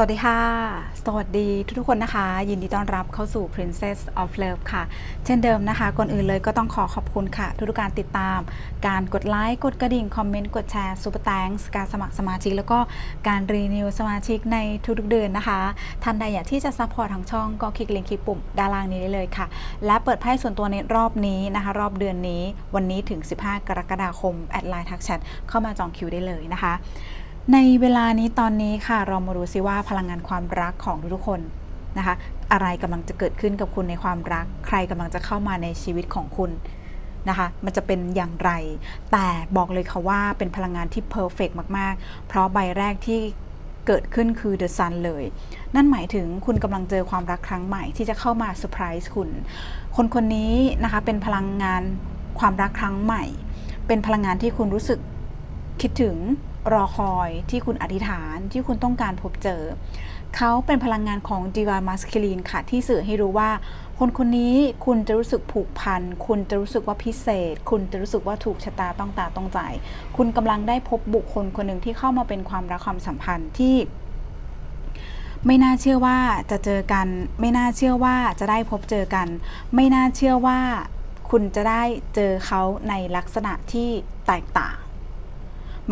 สวัสดีค่ะ สวัสดีทุกๆคนนะคะ ยินดีต้อนรับเข้าสู่ Princess of Love ค่ะ เช่นเดิมนะคะ ก่อนอื่นเลยก็ต้องขอขอบคุณค่ะ ทุกๆการติดตาม การกดไลค์ กดกระดิ่ง คอมเมนต์ กดแชร์ซูเปอร์แตงการสมัครสมาชิก แล้วก็การรีนิวสมาชิกในทุกๆเดือนนะคะ ท่านใดอยากที่จะซัพพอร์ตทางช่องก็คลิกลิงก์คลิกปุ่มด้านล่างนี้ได้เลยค่ะ และเปิดไพ่ส่วนตัวในรอบนี้นะคะ รอบเดือนนี้ วันนี้ถึง 15 กรกฎาคมแอดไลน์ทักแชทเข้ามาจองคิวได้เลยนะคะ ในเวลานี้ตอนนี้ค่ะเรามาดูซิว่าพลังงานความรักของทุกๆคนนะคะ อะไรกำลังจะเกิดขึ้นกับคุณในความรัก ใครกำลังจะเข้ามาในชีวิตของคุณนะคะ มันจะเป็นอย่างไร แต่บอกเลยค่ะว่าเป็นพลังงานที่เพอร์เฟกมากๆ เพราะใบแรกที่เกิดขึ้นคือ The Sun เลย นั่นหมายถึงคุณกำลังเจอความรักครั้งใหม่ที่จะเข้ามาเซอร์ไพรส์คุณ คนคนนี้นะคะเป็นพลังงานความรักครั้งใหม่ เป็นพลังงานที่คุณรู้สึกคิดถึงรอคอยที่คุณอธิษฐานที่คุณต้องการพบเจอ เขาเป็นพลังงานของ Divine Masculine ค่ะ ที่สื่อให้รู้ว่า คนคนนี้คุณจะรู้สึกผูกพัน คุณจะรู้สึกว่าพิเศษ คุณจะรู้สึกว่าถูกชะตาต้องตาต้องใจ คุณกำลังได้พบบุคคลคนหนึ่งที่เข้ามาเป็นความรักความสัมพันธ์ที่ไม่น่าเชื่อว่าจะเจอกัน ไม่น่าเชื่อว่าจะได้พบเจอกัน ไม่น่าเชื่อว่าคุณจะได้เจอเขาในลักษณะที่แตกต่าง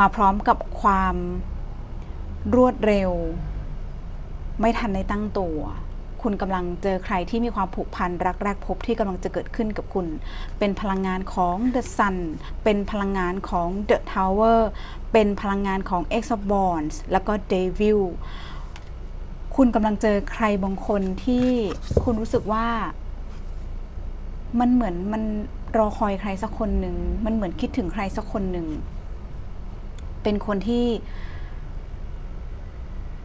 มาพร้อมกับความรวดเร็ว ไม่ทันในตั้งตัว คุณกำลังเจอใครที่มีความผูกพันรักแรกพบที่กำลังจะเกิดขึ้นกับคุณ เป็นพลังงานของ The Sun เป็นพลังงานของ The Tower เป็นพลังงานของ X of Wands แล้วก็ Devil คุณกำลังเจอใครบางคนที่คุณรู้สึกว่า มันเหมือนมันรอคอยใครสักคนหนึ่ง มันเหมือนคิดถึงใครสักคนหนึ่ง เป็นคนที่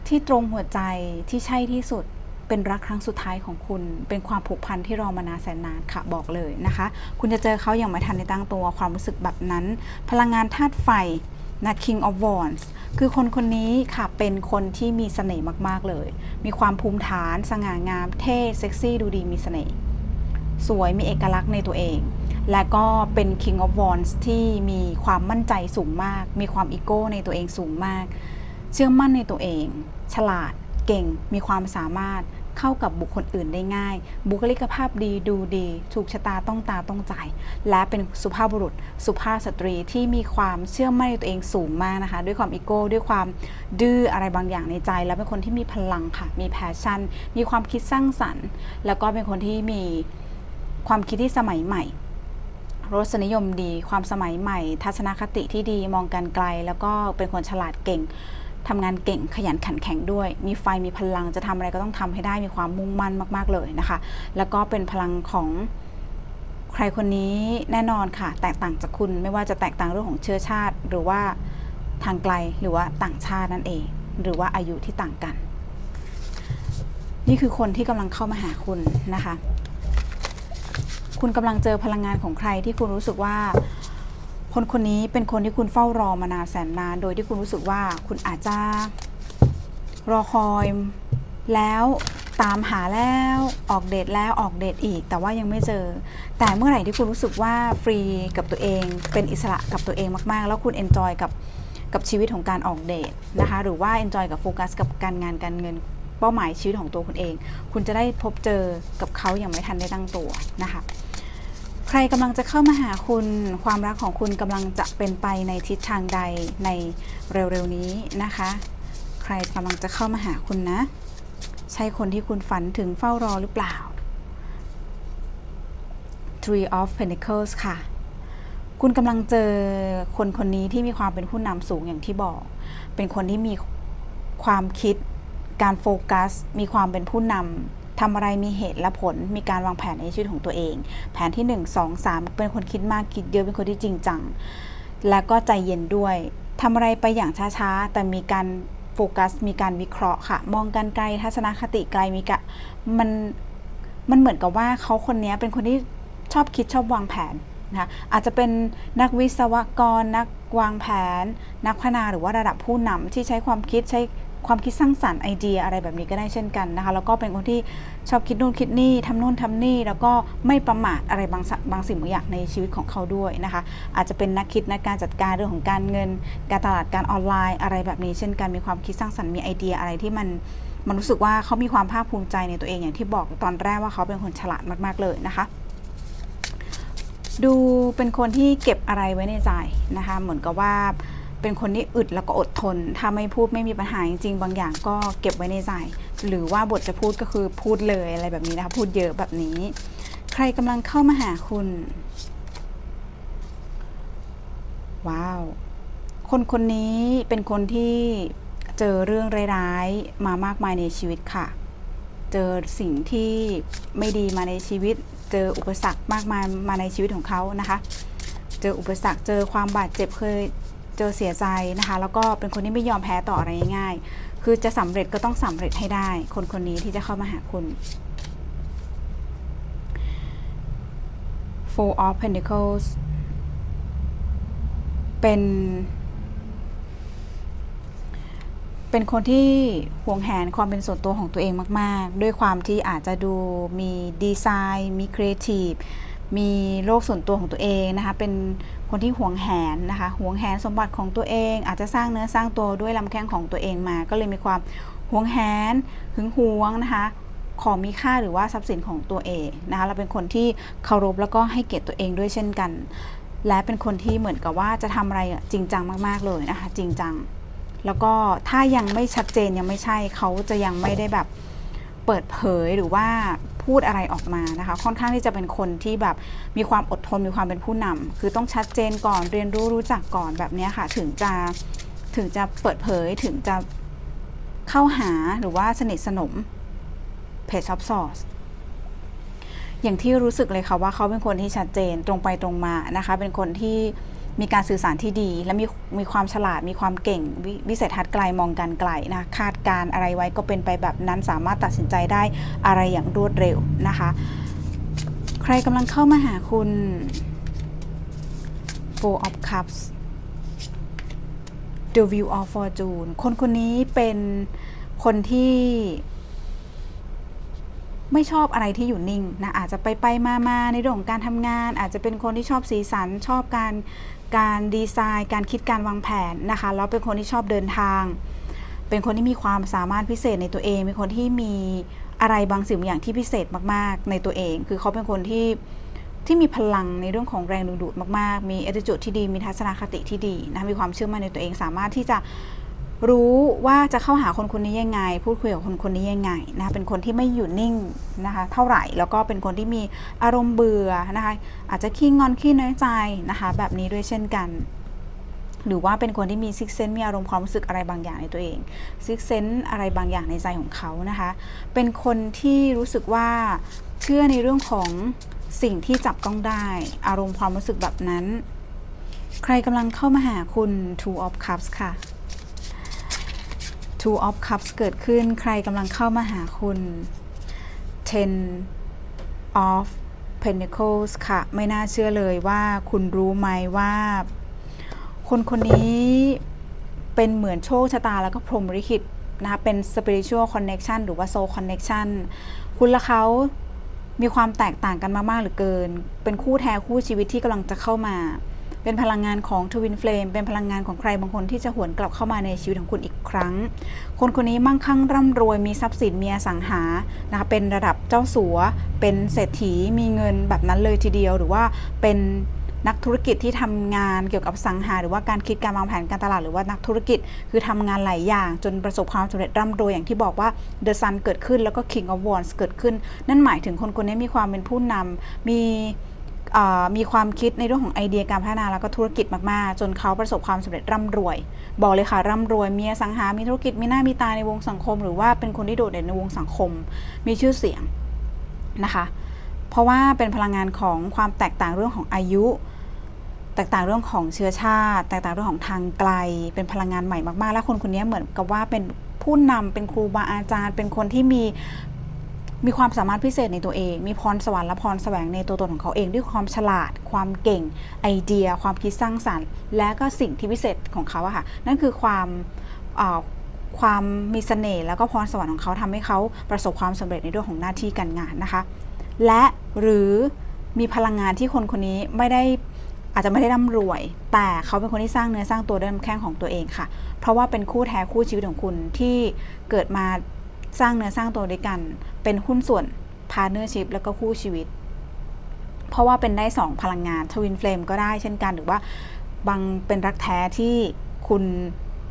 ที่ตรงหัวใจที่ใช่ที่สุดเป็นรักครั้งสุดท้ายของคุณ เป็นความผูกพันที่รอมานานแสนนานค่ะบอกเลยนะคะ คุณจะเจอเขาอย่างไม่ทันในตั้งตัวความรู้สึกแบบนั้น พลังงานธาตุไฟนะ King of Wands คือคนคนนี้ค่ะเป็นคนที่มีเสน่ห์มาก ๆ เลย มีความภูมิฐาน สง่างาม เท่ เซ็กซี่ ดูดีมีเสน่ห์ สวยมีเอกลักษณ์ในตัวเอง และก็เป็น King of Wands ที่มีความมั่นใจสูงมาก มีความอีโก้ในตัวเองสูงมาก เชื่อมั่นในตัวเอง ฉลาดเก่งมีความสามารถเข้ากับบุคคลอื่นได้ง่าย บุคลิกภาพดีดูดีถูกชะตาต้องตาต้องใจ และเป็นสุภาพบุรุษ สุภาพสตรีที่มีความเชื่อมั่นในตัวเองสูงมากนะคะ ด้วยความอีโก้ ด้วยความดื้ออะไรบางอย่างในใจ แล้วเป็นคนที่มีพลังค่ะ มีแพชชั่น มีความคิดสร้างสรรค์ แล้วก็เป็นคนที่มี ความคิดที่สมัยใหม่รสนิยมดี ความสมัยใหม่ ทัศนคติที่ดีมองการไกล แล้วก็เป็นคนฉลาดเก่งทำงานเก่งขยันขันแข็งด้วย มีไฟมีพลังจะทำอะไรก็ต้องทำให้ได้มีความมุ่งมั่นมาก ๆเลยนะคะ แล้วก็เป็นพลังของใครคนนี้แน่นอนค่ะ แตกต่างจากคุณไม่ว่าจะแตกต่างเรื่องของเชื้อชาติ หรือว่าทางไกลหรือว่าต่างชาตินั่นเอง หรือว่าอายุที่ต่างกัน นี่คือคนที่กำลังเข้ามาหาคุณนะคะ คุณกำลังเจอพลังงานของใครที่คุณรู้สึกว่า คนคนนี้เป็นคนที่คุณเฝ้ารอมานานแสนนาน โดยที่คุณรู้สึกว่าคุณอาจจะรอคอยแล้วตามหาแล้วออกเดทแล้วออกเดทอีก แต่ว่ายังไม่เจอ แต่เมื่อไหร่ที่คุณรู้สึกว่าฟรีกับตัวเองเป็นอิสระกับตัวเองมากๆ แล้วคุณเอนจอยกับกับชีวิตของการออกเดทนะคะ หรือว่าเอนจอยกับโฟกัสกับการงานการเงินเป้าหมายชีวิตของตัวคุณเอง คุณจะได้พบเจอกับเขาอย่างไม่ทันได้ตั้งตัวนะคะ ใครกำลังจะเข้ามาหาคุณ ความรักของคุณกำลังจะเป็นไปในทิศทางใดในเร็วๆนี้นะคะ ใครกำลังจะเข้ามาหาคุณนะ ใช่คนที่คุณฝันถึงเฝ้ารอหรือเปล่า Three of Pentacles ค่ะ คุณกำลังเจอคนคนนี้ที่มีความเป็นผู้นำสูงอย่างที่บอก เป็นคนที่มีความคิด การโฟกัส มีความเป็นผู้นำ ทำอะไรมีเหตุและผล มีการวางแผนในชีวิตของตัวเอง แผนที่ 1 2 3 เป็นคนคิดมากคิดเยอะเป็นคนที่จริงจัง และก็ใจเย็นด้วยทำอะไรไปอย่างช้าๆ แต่มีการโฟกัส มีการวิเคราะห์ค่ะ มองกันไกลทัศนคติไกลมีกะมันมันเหมือนกับว่าเขาคนนี้เป็นคนที่ชอบคิดชอบวางแผนนะคะอาจจะเป็นนักวิศวกร นักวางแผน นักพัฒนาหรือว่าระดับผู้นำที่ใช้ความคิดใช้ ความคิดสร้างสรรค์ไอเดียอะไรแบบนี้ก็ได้เช่นกันนะคะ แล้วก็เป็นคนที่ชอบคิดนู่นคิดนี่ทำนู่นทำนี่ แล้วก็ไม่ประมาทอะไรบางสบางสิ่งบางอย่างในชีวิตของเขาด้วยนะคะ อาจจะเป็นนักคิดนักการจัดการเรื่องของการเงิน การตลาดการออนไลน์ อะไรแบบนี้เช่นกันมีความคิดสร้างสรรค์มีไอเดียอะไรที่มันมันรู้สึกว่าเขามีความภาคภูมิใจในตัวเองอย่างที่บอกตอนแรกว่าเขาเป็นคนฉลาดมาก ๆ เลยนะคะ ดูเป็นคนที่เก็บอะไรไว้ในใจนะคะ เหมือนกับว่า เป็นคนที่อึดแล้วก็อดทน ถ้าไม่พูดไม่มีปัญหาจริงๆ บางอย่างก็เก็บไว้ในใจ หรือว่าบทจะพูดก็คือพูดเลยอะไรแบบนี้นะคะพูดเยอะแบบนี้ ใครกำลังเข้ามาหาคุณ ว้าว คนคนนี้เป็นคนที่เจอเรื่องร้ายๆมามากมายในชีวิตค่ะ เจอสิ่งที่ไม่ดีมาในชีวิต เจออุปสรรคมากมายมาในชีวิตของเขานะคะ เจออุปสรรคเจอความบาดเจ็บเคย เจอเสียใจนะคะ แล้วก็เป็นคนที่ไม่ยอมแพ้ต่ออะไรง่ายๆ คือจะสำเร็จก็ต้องสำเร็จให้ได้ คนคนนี้ที่จะเข้ามาหาคุณ Four of Pentacles เป็น เป็นคนที่ห่วงแหนความเป็นส่วนตัวของตัวเองมาก ๆ ด้วยความที่อาจจะดูมีดีไซน์ มีครีเอทีฟ มีโลกส่วนตัวของตัวเองนะคะ เป็นคนที่หวงแหนนะคะ หวงแหนสมบัติของตัวเอง อาจจะสร้างเนื้อสร้างตัวด้วยลำแข้งของตัวเองมา ก็เลยมีความหวงแหนหึงหวงนะคะของมีค่าหรือว่าทรัพย์สินของตัวเองนะคะเราเป็นคนที่เคารพแล้วก็ให้เกียรติตัวเองด้วยเช่นกัน และเป็นคนที่เหมือนกับว่าจะทำอะไรจริงจังมาก ๆเลยนะคะ จริงจัง แล้วก็ถ้ายังไม่ชัดเจนยังไม่ใช่เขาจะยังไม่ได้แบบ เปิดเผยหรือว่าพูดอะไรออกมานะคะ ค่อนข้างที่จะเป็นคนที่แบบมีความอดทนมีความเป็นผู้นำคือต้องชัดเจนก่อนเรียนรู้รู้จักก่อนแบบนี้ค่ะ ถึงจะถึงจะเปิดเผยถึงจะเข้าหาหรือว่าสนิทสนมเพจซับซอสอย่างที่รู้สึกเลยค่ะว่าเขาเป็นคนที่ชัดเจนตรงไปตรงมานะคะ เป็นคนที่ มีการสื่อสารที่ดี และมีมีความฉลาดมีความเก่งววิสัยทัศน์ไกลมองการไกลนะคาดการ์อะไรไว้ก็เป็นไปแบบนั้นสามารถตัดสินใจได้อะไรอย่างรวดเร็วนะคะ ใครกำลังเข้ามาหาคุณ Four of Cups The View of Fortune คนคนนี้เป็นคนที่ไม่ชอบอะไรที่อยู่นิ่งนะอาจจะไปไปมามาในเรื่องของการทำงาน อาจจะเป็นคนที่ชอบสีสันชอบการ การดีไซน์ การคิดการวางแผนนะคะ แล้วเป็นคนที่ชอบเดินทาง เป็นคนที่มีความสามารถพิเศษในตัวเอง เป็นคนที่มีอะไรบางสิ่งอย่างที่พิเศษมากๆ ในตัวเอง คือเขาเป็นคนที่ที่มีพลังในเรื่องของแรงดึงดูดมากๆ มี attitude ที่ดี มีทัศนคติที่ดีนะ มีความเชื่อมั่นในตัวเอง สามารถที่จะ รู้ว่าจะเข้าหาคนคนนี้ยังไง พูดคุยกับคนคนนี้ยังไงนะคะเป็นคนที่ไม่อยู่นิ่งนะคะเท่าไหร่แล้วก็เป็นคนที่มีอารมณ์เบื่อนะคะอาจจะขี้งอนขี้น้อยใจนะคะแบบนี้ด้วยเช่นกัน หรือว่าเป็นคนที่มีซิกเซนมีอารมณ์ความรู้สึกอะไรบางอย่างในตัวเองซิกเซนอะไรบางอย่างในใจของเขานะคะเป็นคนที่รู้สึกว่าเชื่อในเรื่องของสิ่งที่จับต้องได้ อารมณ์ความรู้สึกแบบนั้น ใครกำลังเข้ามาหาคุณ Two of Cups ค่ะ Two of Cups เกิดขึ้นใครกำลังเข้ามาหาคุณ Ten of Pentacles ค่ะ ไม่น่าเชื่อเลยว่าคุณรู้ไหมว่า คนคนนี้เป็นเหมือนโชคชะตาแล้วก็พรหมลิขิตนะคะเป็น spiritual connection หรือว่า soul connection คุณและเขามีความแตกต่างกันมาก ๆ เหลือเกิน เป็นคู่แท้คู่ชีวิตที่กำลังจะเข้ามา เป็นพลังงานของทวินเฟลมเป็นพลังงานของใครบางคนที่จะหวนกลับเข้ามาในชีวิตของคุณอีกครั้ง คนคนนี้มั่งคั่งร่ำรวยมีทรัพย์สินมีอสังหานะคะเป็นระดับเจ้าสัว เป็นเศรษฐีมีเงินแบบนั้นเลยทีเดียว หรือว่าเป็นนักธุรกิจที่ทำงานเกี่ยวกับอสังหา หรือว่าการคิดการวางแผนการตลาดหรือว่านักธุรกิจคือทำงานหลายอย่าง จนประสบความสำเร็จร่ำรวยอย่างที่บอกว่า The Sun เกิดขึ้นแล้วก็ King of Wands เกิดขึ้น นั่นหมายถึงคนคนนี้มีความเป็นผู้นำมี มีความคิดในเรื่องของไอเดียการพัฒนาแล้วก็ธุรกิจมาก ๆ จนเขาประสบความสำเร็จร่ำรวย บอกเลยค่ะร่ำรวย มีอสังหา มีธุรกิจ มีหน้ามีตาในวงสังคม หรือว่าเป็นคนที่โดดเด่นในวงสังคม มีชื่อเสียงนะคะ เพราะว่าเป็นพลังงานของความแตกต่างเรื่องของอายุ แตกต่างเรื่องของเชื้อชาติ แตกต่างเรื่องของทางไกล เป็นพลังงานใหม่มาก ๆ และคนคนนี้เหมือนกับว่าเป็นผู้นำเป็นครูบาอาจารย์ เป็นคนที่มี มีความสามารถพิเศษในตัวเอง มีพรสวรรค์และพรแสวงในตัวตนของเขาเอง ด้วยความฉลาด ความเก่ง ไอเดีย ความคิดสร้างสรรค์ และก็สิ่งที่พิเศษของเขาอะค่ะ นั่นคือความความมีเสน่ห์แล้วก็พรสวรรค์ของเขาทำให้เขาประสบความสำเร็จในเรื่องของหน้าที่การงานนะคะ และหรือมีพลังงานที่คนคนนี้ไม่ได้อาจจะไม่ได้ร่ำรวย แต่เขาเป็นคนที่สร้างเนื้อสร้างตัวด้วยลำแข้งของตัวเองค่ะ เพราะว่าเป็นคู่แท้คู่ชีวิตของคุณที่เกิดมาสร้างเนื้อสร้างตัวด้วยกัน เป็นหุ้นส่วนพาร์เนอร์ชิพแล้วก็คู่ชีวิต เพราะว่าเป็นได้ 2 พลังงานทวินเฟลมก็ได้เช่นกันหรือว่าบางเป็นรักแท้ที่คุณ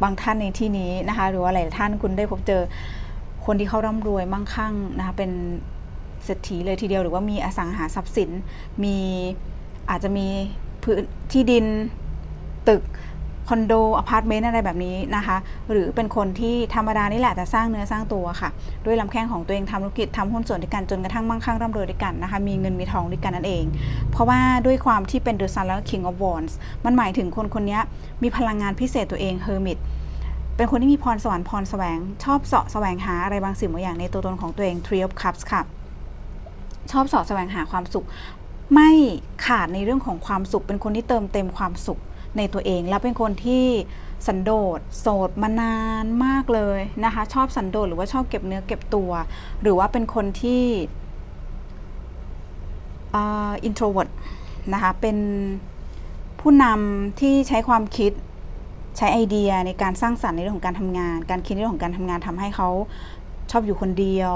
บางท่านในที่นี้นะคะ หรือว่าหลายท่านคุณได้พบเจอคนที่เขาร่ำรวยมั่งคั่งนะคะเป็นเศรษฐีเลยทีเดียวหรือว่ามีอสังหาทรัพย์สิน มีอาจจะมีพื้นที่ดินตึก คอนโดอพาร์ตเมนต์อะไรแบบนี้นะคะ หรือเป็นคนที่ธรรมดานี่แหละแต่สร้างเนื้อสร้างตัวค่ะ ด้วยลำแข้งของตัวเองทำธุรกิจทำหุ้นส่วนด้วยกันจนกระทั่งมั่งคั่งร่ำรวยด้วยกันนะคะ มีเงินมีทองด้วยกันนั่นเอง เพราะว่าด้วยความที่เป็น The Sun แล้ว King of Wands มันหมายถึงคนคนนี้มีพลังงานพิเศษตัวเอง Hermit เป็นคนที่มีพรสวรรค์พรแสวง ชอบเสาะแสวงหาอะไรบางสิ่งบางอย่างในตัวตนของตัวเอง Three of Cups ค่ะชอบเสาะแสวงหาความสุข ไม่ขาดในเรื่องของความสุข เป็นคนที่เติมเต็มความสุข ในตัวเอง และเป็นคนที่สันโดษโสดมานานมากเลยนะคะ ชอบสันโดษหรือว่าชอบเก็บเนื้อเก็บตัว หรือว่าเป็นคนที่อินโทรเวิร์ดนะคะเป็นผู้นำที่ใช้ความคิดใช้ไอเดียในการสร้างสรรค์ในเรื่องของการทำงาน การคิดในเรื่องของการทำงานทำให้เขาชอบอยู่คนเดียว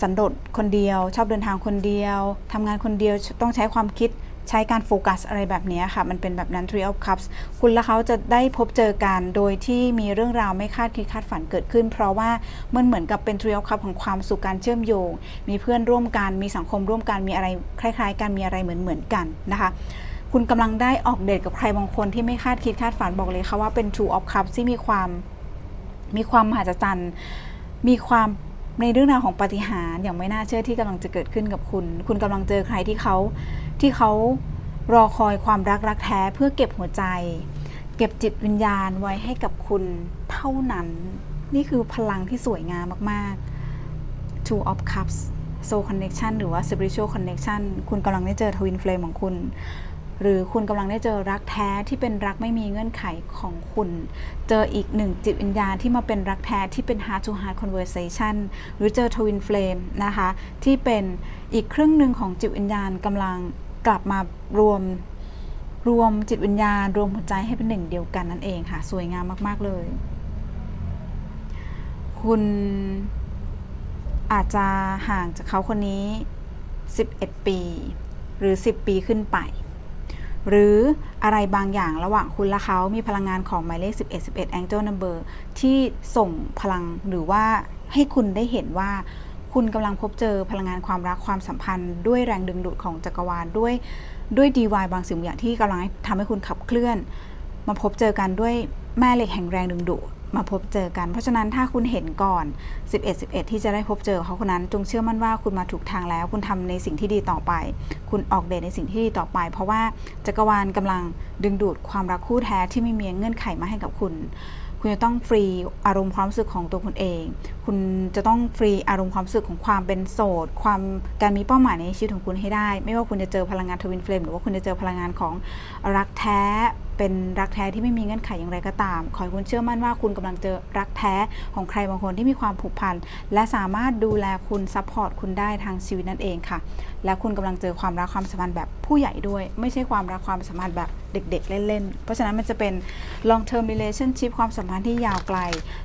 สันโดษคนเดียว ชอบเดินทางคนเดียวทำงานคนเดียวต้องใช้ความคิด ใช้การโฟกัสอะไรแบบนี้ค่ะ มันเป็นแบบนั้น Three of Cups คุณและเขาจะได้พบเจอกันโดยที่มีเรื่องราวไม่คาดคิดคาดฝันเกิดขึ้น เพราะว่ามันเหมือนกับเป็น Three of Cups ของความสุขการเชื่อมโยง มีเพื่อนร่วมกัน มีสังคมร่วมกัน มีอะไรคล้ายๆ กันมีอะไรเหมือนๆกันนะคะคุณกำลังได้ออกเดทกับใครบางคนที่ไม่คาดคิดคาดฝันบอกเลยค่ะว่าเป็น Two of Cups ที่มีความมีความมหัศจรรย์ มีความ ในเรื่องราวของปาฏิหาริย์อย่างไม่น่าเชื่อที่กำลังจะเกิดขึ้นกับคุณ คุณกำลังเจอใครที่เขาที่เขารอคอยความรักรักแท้เพื่อเก็บหัวใจ เก็บจิตวิญญาณไว้ให้กับคุณเท่านั้น นี่คือพลังที่สวยงามมาก ๆ Two of Cups Soul Connection หรือว่า Spiritual Connection คุณกำลังได้เจอ Twin Flame ของคุณ หรือคุณกำลังได้เจอรักแท้ที่เป็นรักไม่มีเงื่อนไขของคุณ เจออีกหนึ่งจิตวิญญาณที่มาเป็นรักแท้ที่เป็น heart to heart conversation หรือเจอ twin flame นะคะที่เป็นอีกครึ่งหนึ่งของจิตวิญญาณกำลังกลับมารวมรวมจิตวิญญาณ รวมหัวใจให้เป็นหนึ่งเดียวกันนั่นเองค่ะ สวยงามมาก ๆ เลย คุณอาจจะห่างจากเขาคนนี้ 11 ปี หรือ 10 ปีขึ้นไป หรืออะไรบางอย่างระหว่างคุณและเขามีพลังงานของหมายเลข 11 11 Angel Number ที่ส่งพลังหรือว่าให้คุณได้เห็นว่าคุณกำลังพบเจอพลังงานความรักความสัมพันธ์ ด้วยแรงดึงดูดของจักรวาลด้วยด้วยดีวายบางสิ่งบางอย่างที่กำลังทำให้คุณขับเคลื่อน มาพบเจอกันด้วยแม่เหล็กแห่งแรงดึงดูด มาพบเจอกัน เพราะฉะนั้นถ้าคุณเห็นก่อน 11 11 ที่จะได้พบเจอเขาคนนั้น จงเชื่อมั่นว่าคุณมาถูกทางแล้ว คุณทำในสิ่งที่ดีต่อไป คุณออกเดทในสิ่งที่ดีต่อไป เพราะว่าจักรวาลกำลังดึงดูดความรักคู่แท้ที่ไม่มีเงื่อนไขมาให้กับคุณคุณจะต้องฟรีอารมณ์ความรู้สึกของตัวคุณเอง คุณจะต้องฟรีอารมณ์ความรู้สึกของความเป็นโสด ความการมีเป้าหมายในชีวิตของคุณให้ได้ ไม่ว่าคุณจะเจอพลังงานทวินเฟลมหรือว่าคุณจะเจอพลังงานของรักแท้ เป็นรักแท้ที่ไม่มีเงื่อนไขอย่างไรก็ตาม ขอให้คุณเชื่อมั่นว่าคุณกำลังเจอรักแท้ของใครบางคนที่มีความผูกพันและสามารถดูแลคุณซัพพอร์ตคุณได้ทางชีวิตนั่นเองค่ะ และคุณกำลังเจอความรักความสัมพันธ์แบบผู้ใหญ่ด้วย ไม่ใช่ความรักความสัมพันธ์แบบเด็กๆ เล่นๆ เพราะฉะนั้นมันจะเป็น long term relationship ความสัมพันธ์ที่ยาวไกล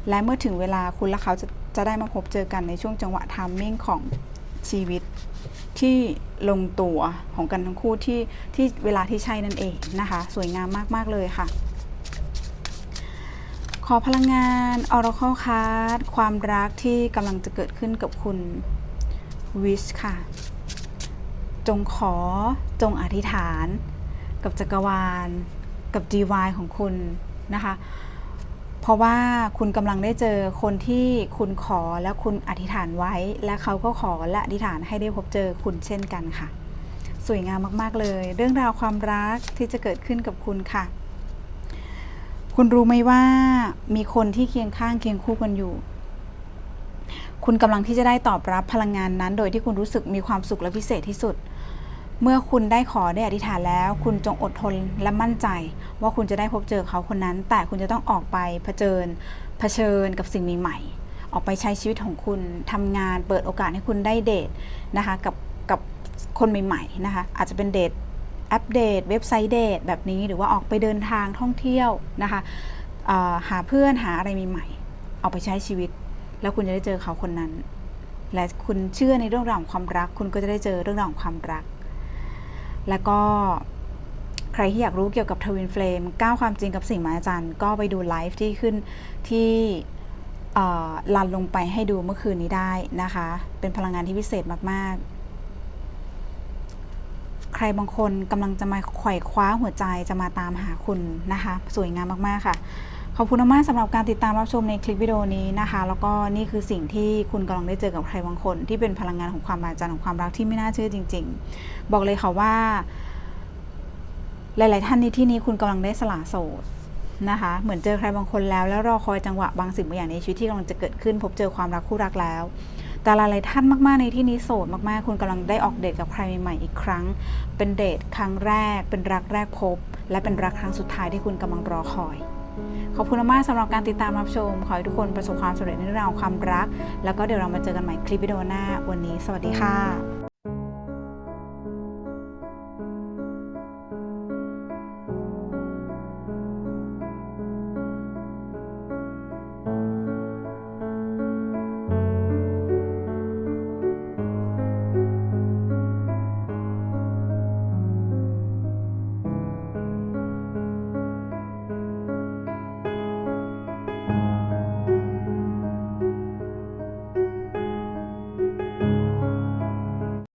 และเมื่อถึงเวลาคุณและเขาจะจะได้มาพบเจอกันในช่วงจังหวะ timing ของชีวิต ที่ลงตัวของกันทั้งคู่ที่ที่เวลาที่ใช่นั่นเองนะคะ สวยงามมาก ๆ เลยค่ะ ขอพลังงาน Oracle Card ความรักที่กำลังจะเกิดขึ้นกับคุณ Wish ค่ะ จงขอจงอธิษฐาน กับจักรวาล กับ DY ของคุณนะคะ เพราะว่าคุณกำลังได้เจอคนที่คุณขอและคุณอธิษฐานไว้ และเขาก็ขอและอธิษฐานให้ได้พบเจอคุณเช่นกันค่ะ สวยงามมากๆเลย เรื่องราวความรักที่จะเกิดขึ้นกับคุณค่ะ คุณรู้ไหมว่ามีคนที่เคียงข้างเคียงคู่กันอยู่ คุณกำลังที่จะได้ตอบรับพลังงานนั้น โดยที่คุณรู้สึกมีความสุขและพิเศษที่สุด เมื่อคุณได้ขอได้อธิษฐานแล้ว คุณจงอดทนและมั่นใจ ว่าคุณจะได้พบเจอเขาคนนั้น แต่คุณจะต้องออกไปเผชิญเผชิญกับสิ่งใหม่ๆออกไปใช้ชีวิตของคุณทำงานเปิดโอกาสให้คุณได้เดทนะคะกับกับคนใหม่ๆนะคะอาจจะเป็นเดทแอปเดตเว็บไซต์เดทแบบนี้หรือว่าออกไปเดินทางท่องเที่ยวนะคะหาเพื่อนหาอะไรใหม่ๆออกไปใช้ชีวิต แล้วคุณจะได้เจอเขาคนนั้น และคุณเชื่อในเรื่องราวของความรัก คุณก็จะได้เจอเรื่องราวของความรัก แล้วก็ใครที่อยากรู้เกี่ยวกับทวินเฟลมก้าวความจริงกับสิ่งมหัศจรรย์ก็ไปดูไลฟ์ที่ขึ้นที่ลันลงไปให้ดูเมื่อคืนนี้ได้นะคะ เป็นพลังงานที่พิเศษมาก ๆ ใครบางคนกำลังจะมาไขว่คว้าหัวใจจะมาตามหาคุณนะคะ สวยงามมาก ๆ ค่ะ ขอบคุณมากสำหรับการติดตามรับชมในคลิปวิดีโอนี้นะคะ แล้วก็นี่คือสิ่งที่คุณกำลังได้เจอกับใครบางคน ที่เป็นพลังงานของความมหัศจรรย์ของความรักที่ไม่น่าเชื่อจริง ๆ บอกเลยค่ะว่า หลาย ๆ ท่านในที่นี้คุณกำลังได้สละโสดนะคะ เหมือนเจอใครบางคนแล้วแล้วรอคอยจังหวะบางสิ่งบางอย่างในชีวิตที่กำลังจะเกิดขึ้น พบเจอความรักคู่รักแล้วแต่หลายๆท่านมากๆในที่นี้โสดมากๆ คุณกำลังได้ออกเดทกับใครใหม่ๆอีกครั้ง เป็นเดทครั้งแรก เป็นรักแรกพบ และเป็นรักครั้งสุดท้ายที่คุณกำลังรอคอย ขอบคุณมากสำหรับการติดตามรับชม ขอให้ทุกคนประสบความสำเร็จในเรื่องราวของความรัก แล้วก็เดี๋ยวเรามาเจอกันใหม่คลิปวิดีโอหน้า วันนี้ สวัสดีค่ะ